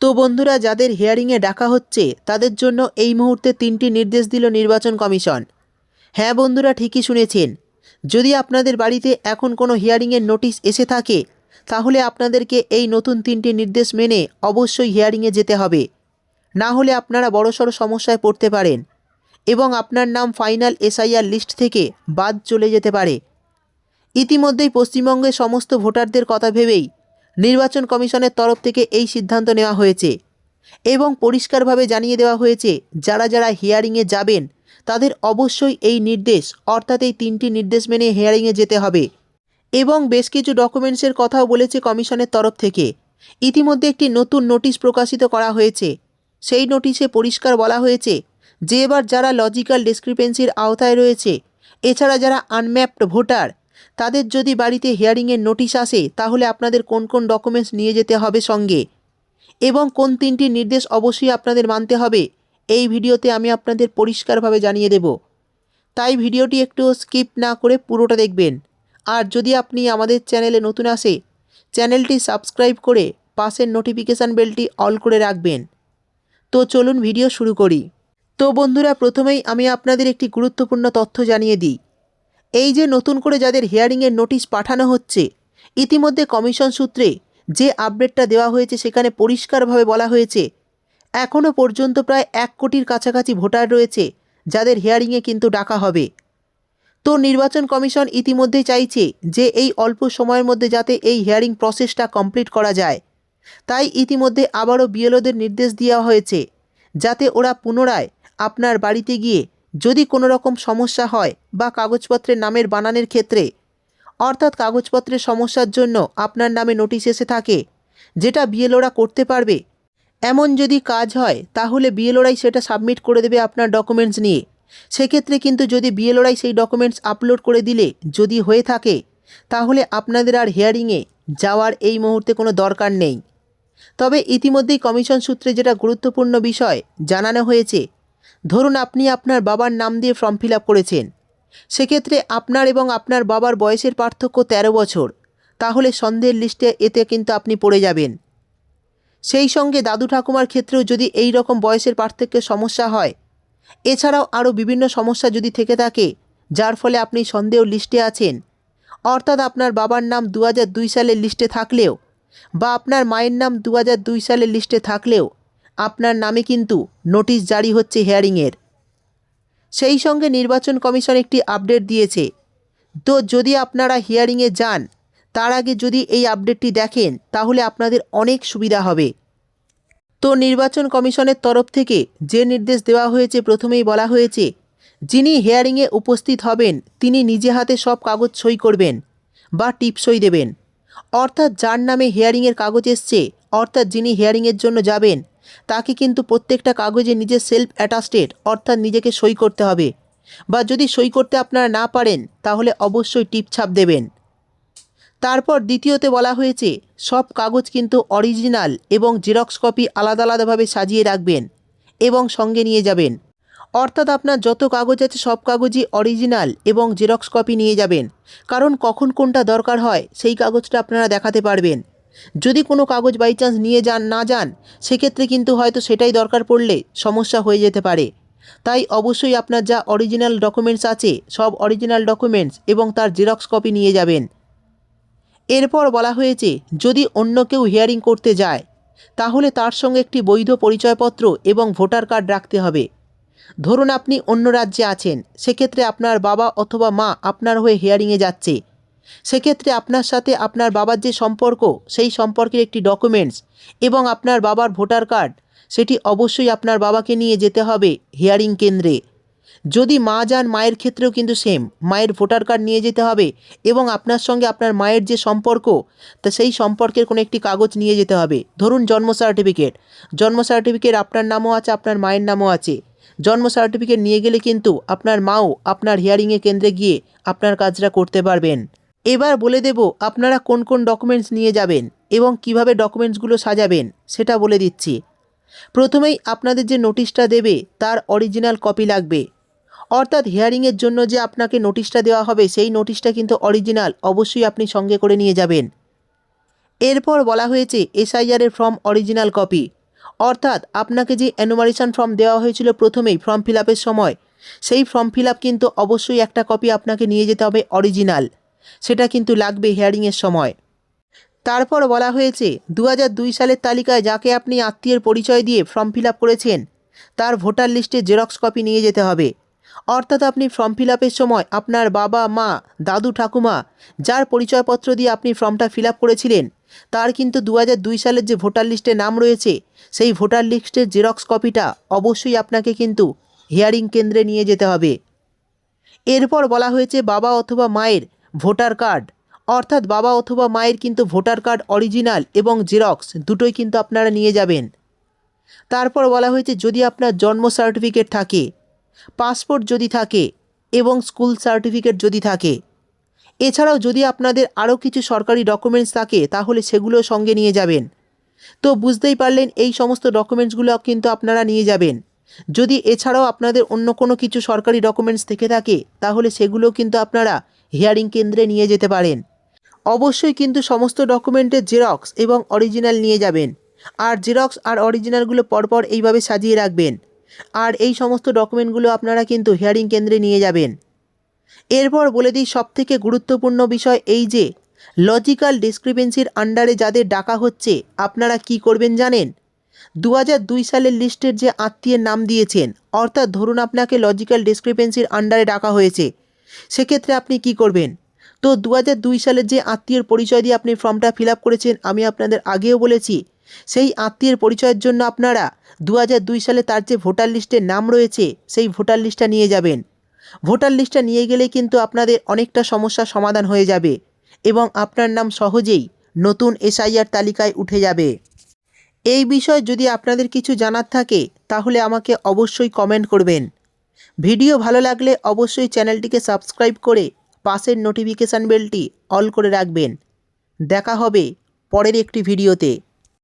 তো বন্ধুরা, যাদের হিয়ারিংয়ে ডাকা হচ্ছে, তাদের জন্য এই মুহূর্তে তিনটি নির্দেশ দিল নির্বাচন কমিশন। হ্যাঁ বন্ধুরা, ঠিকই শুনেছেন। যদি আপনাদের বাড়িতে এখন কোনো হিয়ারিংয়ের নোটিশ এসে থাকে, তাহলে আপনাদেরকে এই নতুন তিনটি নির্দেশ মেনে অবশ্যই হিয়ারিংয়ে যেতে হবে। না হলে আপনারা বড়সড় সমস্যায় পড়তে পারেন এবং আপনার নাম ফাইনাল এসআইআর লিস্ট থেকে বাদ চলে যেতে পারে। ইতিমধ্যেই পশ্চিমবঙ্গের সমস্ত ভোটারদের কথা ভেবেই নির্বাচন কমিশনের তরফ থেকে এই সিদ্ধান্ত নেওয়া হয়েছে এবং পরিষ্কারভাবে জানিয়ে দেওয়া হয়েছে, যারা যারা হিয়ারিংয়ে যাবেন, তাদের অবশ্যই এই নির্দেশ, অর্থাৎ এই তিনটি নির্দেশ মেনে হিয়ারিংয়ে যেতে হবে। এবং বেশ কিছু ডকুমেন্টসের কথাও বলেছে কমিশনের তরফ থেকে। ইতিমধ্যে একটি নতুন নোটিশ প্রকাশিত করা হয়েছে। সেই নোটিশে পরিষ্কার বলা হয়েছে যে এবার যারা লজিক্যাল ডিসক্রিপেন্সির আওতায় রয়েছে, এছাড়া যারা আনম্যাপড ভোটার তাদের যদি বাড়িতে হিয়ারিংয়ের নোটিশ আসে, তাহলে আপনাদের কোন কোন ডকুমেন্টস নিয়ে যেতে হবে সঙ্গে? এবং কোন তিনটি নির্দেশ অবশ্যই আপনাদের মানতে হবে, এই ভিডিওতে আমি আপনাদের পরিষ্কারভাবে জানিয়ে দেব। তাই ভিডিওটি একটু স্কিপ না করে পুরোটা দেখবেন। আর যদি আপনি আমাদের চ্যানেলে নতুন আসে, চ্যানেলটি সাবস্ক্রাইব করে পাশের নোটিফিকেশান বেলটি অল করে রাখবেন। তো চলুন ভিডিও শুরু করি। তো বন্ধুরা, প্রথমেই আমি আপনাদের একটি গুরুত্বপূর্ণ তথ্য জানিয়ে দিই। এই যে নতুন করে যাদের হিয়ারিংয়ের নোটিশ পাঠানো হচ্ছে, ইতিমধ্যে কমিশন সূত্রে যে আপডেটটা দেওয়া হয়েছে সেখানে পরিষ্কারভাবে বলা হয়েছে এখনও পর্যন্ত প্রায় এক কোটির কাছাকাছি ভোটার রয়েছে যাদের হিয়ারিংয়ে কিন্তু ডাকা হবে। তো নির্বাচন কমিশন ইতিমধ্যেই চাইছে যে এই অল্প সময়ের মধ্যে যাতে এই হিয়ারিং প্রসেসটা কমপ্লিট করা যায়। তাই ইতিমধ্যে আবারও বিএলওদের নির্দেশ দেওয়া হয়েছে, যাতে ওরা পুনরায় আপনার বাড়িতে গিয়ে যদি কোনো রকম সমস্যা হয় বা কাগজপত্রের নামের বানানের ক্ষেত্রে, অর্থাৎ কাগজপত্রের সমস্যার জন্য আপনার নামে নোটিশ এসে থাকে, যেটা বিএলওরা করতে পারবে। এমন যদি কাজ হয়, তাহলে বিএলওরাই সেটা সাবমিট করে দেবে আপনার ডকুমেন্টস নিয়ে। সেক্ষেত্রে কিন্তু যদি বিএলওরাই সেই ডকুমেন্টস আপলোড করে দিলে যদি হয়ে থাকে, তাহলে আপনাদের আর হিয়ারিংয়ে যাওয়ার এই মুহূর্তে কোনো দরকার নেই। তবে ইতিমধ্যেই কমিশন সূত্রে যেটা গুরুত্বপূর্ণ বিষয় জানানো হয়েছে ধরুন আপনি আপনার বাবার নাম দিয়ে ফর্ম ফিল করেছেন। সেক্ষেত্রে আপনার এবং আপনার বাবার বয়সের পার্থক্য ১৩ বছর। তাহলে সন্দেহের লিস্টে এতে কিন্তু আপনি পড়ে যাবেন। সেই সঙ্গে দাদু ঠাকুমার ক্ষেত্রেও যদি এই রকম বয়সের পার্থক্যের সমস্যা হয়, এছাড়াও আরও বিভিন্ন সমস্যা যদি থেকে থাকে, যার ফলে আপনি সন্দেহ লিস্টে আছেন, অর্থাৎ আপনার বাবার নাম দু সালের লিস্টে থাকলেও বা আপনার মায়ের নাম দু সালের লিস্টে থাকলেও আপনার নামে কিন্তু নোটিশ জারি হচ্ছে হিয়ারিংয়ের। সেই সঙ্গে নির্বাচন কমিশন একটি আপডেট দিয়েছে। তো যদি আপনারা হিয়ারিংয়ে যান, তার আগে যদি এই আপডেটটি দেখেন, তাহলে আপনাদের অনেক সুবিধা হবে। তো নির্বাচন কমিশনের তরফ থেকে যে নির্দেশ দেওয়া হয়েছে, প্রথমেই বলা হয়েছে, যিনি হিয়ারিংয়ে উপস্থিত হবেন, তিনি নিজে হাতে সব কাগজ সই করবেন বা টিপসই দেবেন। অর্থাৎ যার নামে হিয়ারিংয়ের কাগজ এসছে অর্থাৎ যিনি হিয়ারিংয়ের জন্য যাবেন, তাকে কিন্তু প্রত্যেকটা কাগজে নিজের সেলফ অ্যাটাস্টেড অর্থাৎ নিজেকে সই করতে হবে। বা যদি সই করতে আপনারা না পারেন, তাহলে অবশ্যই টিপছাপ দেবেন। তারপর দ্বিতীয়তে বলা হয়েছে, সব কাগজ কিন্তু অরিজিনাল এবং জেরক্স কপি আলাদা আলাদাভাবে সাজিয়ে রাখবেন এবং সঙ্গে নিয়ে যাবেন। অর্থাৎ আপনার যত কাগজ আছে, সব কাগজই অরিজিনাল এবং জেরক্স কপি নিয়ে যাবেন। কারণ কখন কোনটা দরকার হয়, সেই কাগজটা আপনারা দেখাতে পারবেন। যদি কোনো কাগজ বাই চান্স নিয়ে যান, না যান, সেক্ষেত্রে কিন্তু হয়তো সেটাই দরকার পড়লে সমস্যা হয়ে যেতে পারে। তাই অবশ্যই আপনার যা অরিজিনাল ডকুমেন্টস আছে, সব অরিজিনাল ডকুমেন্টস এবং তার জেরক্স কপি নিয়ে যাবেন। এরপর বলা হয়েছে, যদি অন্য কেউ হিয়ারিং করতে যায়, তাহলে তার সঙ্গে একটি বৈধ পরিচয়পত্র এবং ভোটার কার্ড রাখতে হবে। ধরুন আপনি অন্য রাজ্যে আছেন, সেক্ষেত্রে আপনার বাবা অথবা মা আপনার হয়ে হিয়ারিংয়ে যাচ্ছে। সেক্ষেত্রে আপনার সাথে আপনার বাবার যে সম্পর্ক, সেই সম্পর্কের একটি ডকুমেন্টস এবং আপনার বাবার ভোটার কার্ড সেটি অবশ্যই আপনার বাবাকে নিয়ে যেতে হবে হিয়ারিং কেন্দ্রে। যদি মা যান, মায়ের ক্ষেত্রেও কিন্তু সেম মায়ের ভোটার কার্ড নিয়ে যেতে হবে এবং আপনার সঙ্গে আপনার মায়ের যে সম্পর্ক, তা সেই সম্পর্কের কোনো একটি কাগজ নিয়ে যেতে হবে। ধরুন জন্ম সার্টিফিকেট জন্ম সার্টিফিকেট আপনার নামও আছে, আপনার মায়ের নামও আছে। জন্ম সার্টিফিকেট নিয়ে গেলে কিন্তু আপনার মাও আপনার হিয়ারিংয়ে কেন্দ্রে গিয়ে আপনার কাজটা করতে পারবেন। এবার বলে দেব আপনারা কোন কোন ডকুমেন্টস নিয়ে যাবেন এবং কীভাবে ডকুমেন্টসগুলো সাজাবেন, সেটা বলে দিচ্ছি। প্রথমেই আপনাদের যে নোটিশটা দেবে, তার অরিজিনাল কপি লাগবে। অর্থাৎ হিয়ারিংয়ের জন্য যে আপনাকে নোটিশটা দেওয়া হবে, সেই নোটিশটা কিন্তু অরিজিনাল অবশ্যই আপনি সঙ্গে করে নিয়ে যাবেন। এরপর বলা হয়েছে এসআইআরের ফর্ম অরিজিনাল কপি অর্থাৎ আপনাকে যে অ্যানুমারেশন ফর্ম দেওয়া হয়েছিল প্রথমেই ফর্ম ফিল সময়, সেই ফর্ম ফিল কিন্তু অবশ্যই একটা কপি আপনাকে নিয়ে যেতে হবে অরিজিনাল সেটা কিন্তু লাগবে হিয়ারিংয়ের সময়। তারপর বলা হয়েছে দু সালের তালিকায় যাকে আপনি আত্মীয়ের পরিচয় দিয়ে ফর্ম ফিল করেছেন, তার ভোটার লিস্টে জেরক্স কপি নিয়ে যেতে হবে। অর্থাৎ আপনি ফর্ম ফিল সময় আপনার বাবা, মা, দাদু, ঠাকুমা, যার পরিচয়পত্র দিয়ে আপনি ফর্মটা ফিল করেছিলেন, তার কিন্তু দু সালের যে ভোটার লিস্টে নাম রয়েছে, সেই ভোটার লিস্টের জেরক্স কপিটা অবশ্যই আপনাকে কিন্তু হিয়ারিং কেন্দ্রে নিয়ে যেতে হবে। এরপর বলা হয়েছে, বাবা অথবা মায়ের ভোটার কার্ড। অর্থাৎ বাবা অথবা মায়ের কিন্তু ভোটার কার্ড অরিজিনাল এবং জেরক্স, দুটোই কিন্তু আপনারা নিয়ে যাবেন। তারপর বলা হয়েছে, যদি আপনার জন্ম সার্টিফিকেট থাকে, পাসপোর্ট যদি থাকে এবং স্কুল সার্টিফিকেট যদি থাকে। এছাড়াও যদি আপনাদের আরও কিছু সরকারি ডকুমেন্টস থাকে, তাহলে সেগুলো সঙ্গে নিয়ে যাবেন। তো বুঝতেই পারলেন, এই সমস্ত ডকুমেন্টসগুলো কিন্তু আপনারা নিয়ে যাবেন। যদি এছাড়াও আপনাদের অন্য কোনো কিছু সরকারি ডকুমেন্টস থেকে থাকে, তাহলে সেগুলো কিন্তু আপনারা হিয়ারিং কেন্দ্রে নিয়ে যেতে পারেন। অবশ্যই কিন্তু সমস্ত ডকুমেন্টের জেরক্স এবং অরিজিনাল নিয়ে যাবেন। আর জেরক্স আর অরিজিনালগুলো পরপর এইভাবে সাজিয়ে রাখবেন। আর এই সমস্ত ডকুমেন্টগুলো আপনারা কিন্তু হিয়ারিং কেন্দ্রে নিয়ে যাবেন। এরপর বলে দিই সবথেকে গুরুত্বপূর্ণ বিষয় এই যে, লজিক্যাল ডিসক্রিপেন্সির আন্ডারে যাদের ডাকা হচ্ছে, আপনারা কি করবেন জানেন? দু দুই সালের লিস্টের যে আত্মীয়ের নাম দিয়েছেন, অর্থাৎ ধরুন আপনাকে লজিক্যাল ডিসক্রিপেন্সির আন্ডারে ডাকা হয়েছে সেক্ষেত্রে আপনি কি করবেন? তো দু হাজার দুই সালের যে আত্মীয়ের পরিচয় দিয়ে আপনি ফর্মটা ফিল করেছেন, আমি আপনাদের আগেও বলেছি, সেই আত্মীয়ের পরিচয়ের জন্য আপনারা দু দুই সালে তার যে ভোটার লিস্টের নাম রয়েছে, সেই ভোটার লিস্টটা নিয়ে যাবেন। ভোটার লিস্টটা নিয়ে গেলে কিন্তু আপনাদের অনেকটা সমস্যার সমাধান হয়ে যাবে এবং আপনার নাম সহজেই নতুন এসআইআর তালিকায় উঠে যাবে। এই বিষয়ে যদি আপনাদের কিছু জানার থাকে, তাহলে আমাকে অবশ্যই কমেন্ট করবেন। ভিডিও ভালো লাগলে অবশ্যই চ্যানেলটিকে সাবস্ক্রাইব করে পাশের নোটিফিকেশান বেলটি অল করে রাখবেন। দেখা হবে পরের একটি ভিডিওতে।